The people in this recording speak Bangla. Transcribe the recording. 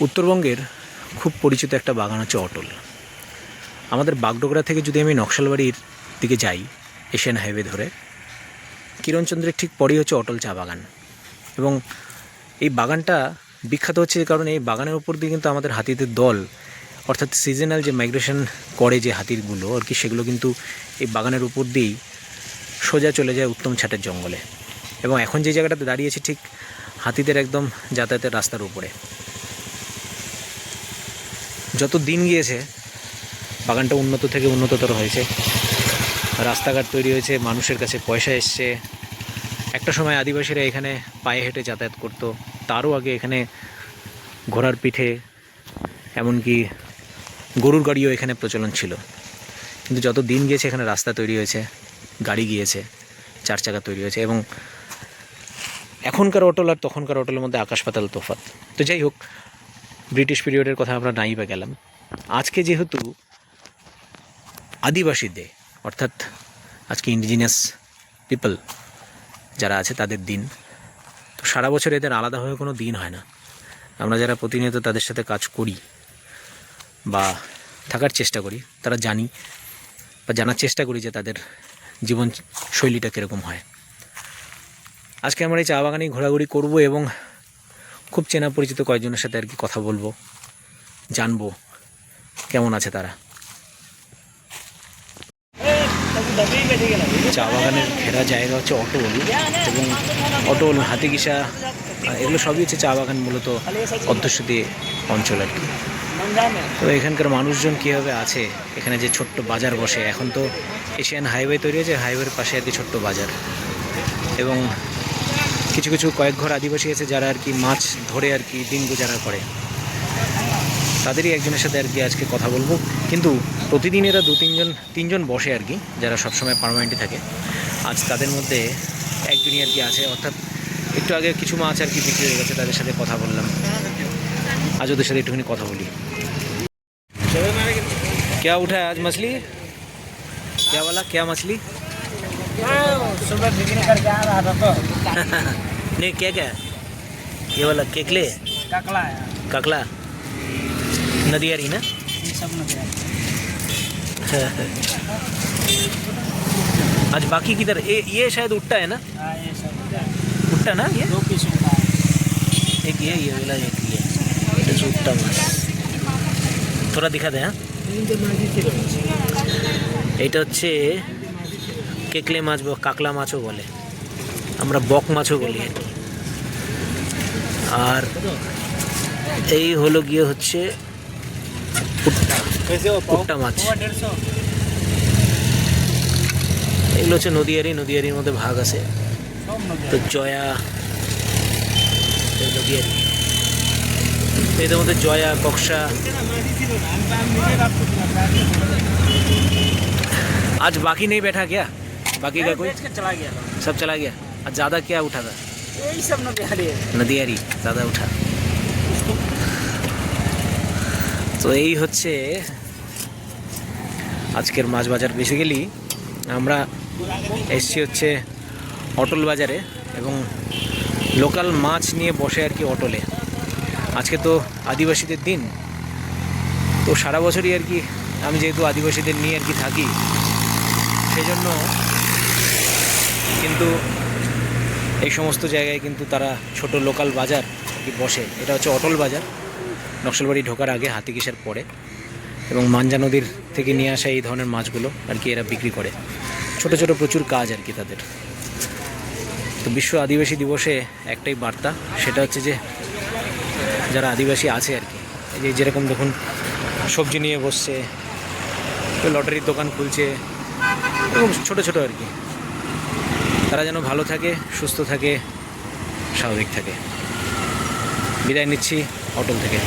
উত্তরবঙ্গের খুব পরিচিত একটা বাগান হচ্ছে অটল। আমাদের বাগডোগরা থেকে যদি আমি নকশালবাড়ির দিকে যাই, এশিয়ান হাইওয়ে ধরে, কিরণচন্দ্রের ঠিক পরেই হচ্ছে অটল চা বাগান। এবং এই বাগানটা বিখ্যাত হচ্ছে কারণে এই বাগানের উপর দিয়ে কিন্তু আমাদের হাতিদের দল, অর্থাৎ সিজনাল যে মাইগ্রেশন করে যে হাতিরগুলো আর কি সেগুলো কিন্তু এই বাগানের উপর দিয়েই সোজা চলে যায় উত্তম ছাটের জঙ্গলে। এবং এখন যে জায়গাটাতে দাঁড়িয়েছে ঠিক হাতিদের একদম যাতায়াতের রাস্তার উপরে। যত দিন গিয়েছে, বাগানটা উন্নত থেকে উন্নততর হয়েছে। রাস্তাঘাট তৈরি হয়েছে, মানুষের কাছে পয়সা এসছে। একটা সময় আদিবাসীরা এখানে পায়ে হেঁটে যাতায়াত করতো। তারও আগে এখানে ঘোড়ার পিঠে, এমনকি গরুর গাড়িও এখানে প্রচলন ছিল। কিন্তু যত দিন গিয়েছে, এখানে রাস্তা তৈরি হয়েছে, গাড়ি গিয়েছে, চার চাকা তৈরি হয়েছে এবং এখনকার অটল আর তখনকার অটলের মধ্যে আকাশ পাতাল তোফাত তো যাই হোক ব্রিটিশ পিরিয়ডের কথা আমরা নাই বা গেলাম। আজকে যেহেতু আদিবাসী ডে অর্থাৎ আজকে ইন্ডিজিনিয়াস পিপল যারা আছে তাদের দিন, তো সারা বছর এদের আলাদাভাবে কোনো দিন হয় না। আমরা যারা প্রতিনিয়ত তাদের সাথে কাজ করি বা থাকার চেষ্টা করি, তারা জানি বা জানার চেষ্টা করি যে তাদের জীবন শৈলীটা কীরকম হয়। আজকে আমরা এই চা বাগানেই ঘোরাঘুরি করব এবং খুব চেনা পরিচিত কয়েকজনের সাথে আর কি কথা বলব, জানব, কেমন আছে তারা? চা বাগানের ঘেরা জায়গা হচ্ছে অটল এবং অটল হাতিগিসা এগুলো সবই হচ্ছে চা বাগান মূলত অধ্যুষিত অঞ্চল আর কি। তো এখানকার মানুষজন কীভাবে আছে? এখানে যে ছোট্ট বাজার বসে, এখন তো এশিয়ান হাইওয়ে তৈরি হয়েছে, হাইওয়ের পাশে আর কি ছোট্ট বাজার। এবং কিছু কিছু কয়েক ঘর আদিবাসী আছে যারা আর কি মাছ ধরে আর কি দিন গুজারা করে তাদেরই একজনের সাথে আর কি আজকে কথা বলবো কিন্তু প্রতিদিন এরা দু তিনজন তিনজন বসে আর কি যারা সবসময় পারমানেন্টই থাকে আজ তাদের মধ্যে একজনই আর কি আছে অর্থাৎ একটু আগে কিছু মাছ আর কি বিক্রি হয়ে গেছে তাদের সাথে কথা বললাম আজ ওদের সাথে একটুখানি কথা বলি क्या उठा है आज मछली क्या वाला क्या मछली सुबह बिक्री करके आ रहा था तो नहीं क्या क्या ये वाला केकले ककला है ककला नदियारी ना ये सब न दिया आज बाकी किधर ये ये शायद उट्टा है ना हाँ ये सब उट्टा ना ये दो पीस उठा है एक ये ये वाला एक ये এটা হচ্ছে উট্টা মাছ থোড়া দেখা দেয় হ্যাঁ এইটা হচ্ছে কেকলে মাছ বা কাকলা মাছও বলে আমরা বক মাছও বলি আর কি আর এই হলো গিয়ে হচ্ছে উট্টা कैसे हो উট্টা মাছ वो डेढ़ सौ এগুলো হচ্ছে নদীয়ারি নদীয়ারির মধ্যে ভাগ আছে सब न তো জয়া এই নদীয়ারি তো এদের মধ্যে জয়া কক্সা आज बाकी नहीं बैठा क्या बाकी का कोई बेच के चला गया था सब चला गया आज ज़्यादा क्या उठा था यही सब न बिहारी है নদিয়ারি ज़्यादा उठा তো এই হচ্ছে আজকের মাছ বাজার বেসিক্যালি আমরা এসছি হচ্ছে অটল বাজারে এবং লোকাল মাছ নিয়ে বসে আর কি অটলে আজকে তো আদিবাসীদের দিন তো সারা বছরই আর কি আমি যেহেতু আদিবাসীদের নিয়ে আর কি থাকি সেজন্য কিন্তু এই সমস্ত জায়গায় কিন্তু তারা ছোট লোকাল বাজার বসে। এটা হচ্ছে অটল বাজার। নকশালবাড়ি ঢোকার আগে হাতিকিসার পরে এবং মাঞ্জা নদীর থেকে নিয়ে আসা এই ধরনের মাছগুলো আর কি এরা বিক্রি করে। ছোট ছোট প্রচুর কাজ আর কি তাদের। তো বিশ্ব আদিবাসী দিবসে একটাই বার্তা, সেটা হচ্ছে যে যারা আদিবাসী আছে আর কি, এই যে যেরকম দেখুন, সবজি নিয়ে বসছে, লটারির দোকান খুলছে, এরকম ছোটো ছোটো আর কি। তারা যেন ভালো থাকে সুস্থ থাকে স্বাভাবিক থাকে। বিদায় নিচ্ছি অটল থেকে।